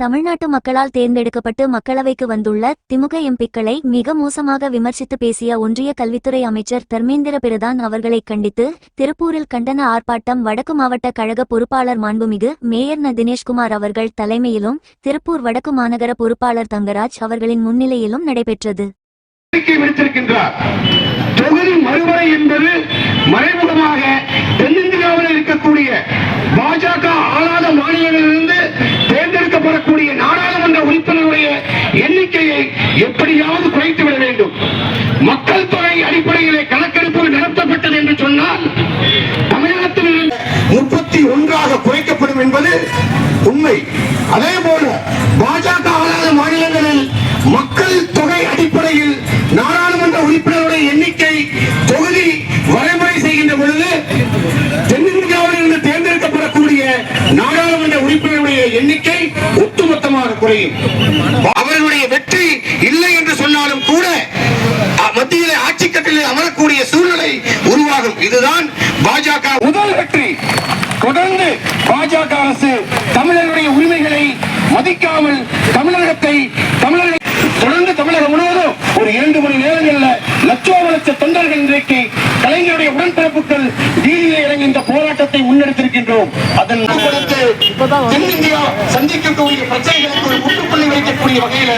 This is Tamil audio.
தமிழ்நாட்டு மக்களால் தேர்ந்தெடுக்கப்பட்டு மக்களவைக்கு வந்துள்ள திமுக எம்பிக்களை மிக மோசமாக விமர்சித்து பேசிய ஒன்றிய கல்வித்துறை அமைச்சர் தர்மேந்திர பிரதான் அவர்களை கண்டித்து திருப்பூரில் கண்டன ஆர்ப்பாட்டம் வடக்கு மாவட்ட கழக பொறுப்பாளர் மாண்புமிகு மேயர் ந தினேஷ்குமார் அவர்கள் தலைமையிலும் திருப்பூர் வடக்கு மாநகர பொறுப்பாளர் தங்கராஜ் அவர்களின் முன்னிலையிலும் நடைபெற்றது. தேர்ந்தெடுக்கப்படக்கூடிய நாடாளுமன்ற உறுப்பினருடைய எண்ணிக்கையை எப்படியாவது குறைத்து விட வேண்டும். மக்கள் தொகை அடிப்படையிலே கணக்கெடுப்பு நடத்தப்பட்டது என்று சொன்னால் தமிழகத்தில் முப்பத்தி ஒன்றாக குறைக்கப்படும் என்பது உண்மை. அதே போல பாஜக ஆளாத மாநிலங்களில் மக்கள் தொகை அடிப்படையில் நாடாளுமன்ற உறுப்பினருடைய எண்ணிக்கை நாடாளுமன்ற உறுப்பினருடைய எண்ணிக்கை ஒட்டுமொத்தமாக குறையும். அவர்களுடைய வெற்றி இல்லை என்று சொன்னாலும் கூட மத்தியிலே ஆட்சி கட்டிலே அமரக்கூடிய சூழ்நிலை உருவாகும். இதுதான் பாஜக முதல் வெற்றி. தொடர்ந்து பாஜக அரசு தமிழர்களுடைய உரிமைகளை மதிக்காமல் தமிழகத்தை தமிழர்கள் தொடர்ந்து தமிழகம் முழுவதும் ஒரு இரண்டு மணி நேரங்கள்ல முன்னெடுத்திருக்கின்றோம். அதன் தென்னிந்தியா சந்திக்கக்கூடிய பிரச்சனைகளுக்கு ஒரு முற்றுப்புள்ளி வைக்கக்கூடிய வகையில